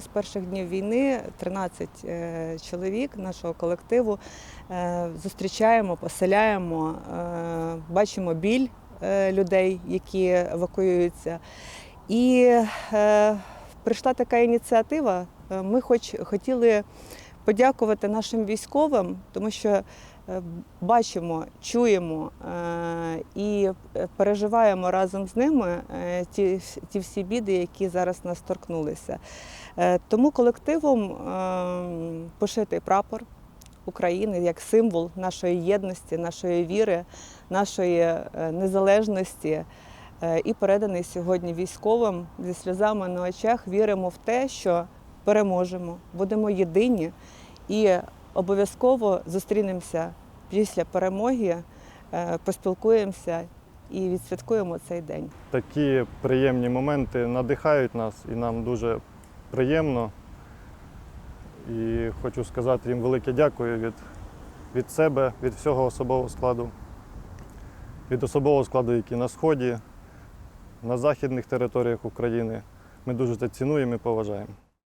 З перших днів війни, 13 е, чоловік нашого колективу, е, зустрічаємо, поселяємо, е, бачимо біль людей, які евакуюються. І прийшла така ініціатива. Ми хоч хотіли подякувати нашим військовим, тому що е, бачимо, чуємо е, і переживаємо разом з ними е, ті, ті всі біди, які зараз нас торкнулися. Е, Тому колективом е, пошитий прапор України як символ нашої єдності, нашої віри, нашої е, незалежності. е, І переданий сьогодні військовим зі сльозами на очах. Віримо в те, що переможемо, будемо єдині і обов'язково зустрінемося після перемоги, е, поспілкуємося і відсвяткуємо цей день. Такі приємні моменти надихають нас і нам дуже приємно. І хочу сказати їм велике дякую від, від себе, від всього особового складу, від особового складу, який на Сході, на західних територіях України. Ми дуже це цінуємо і поважаємо.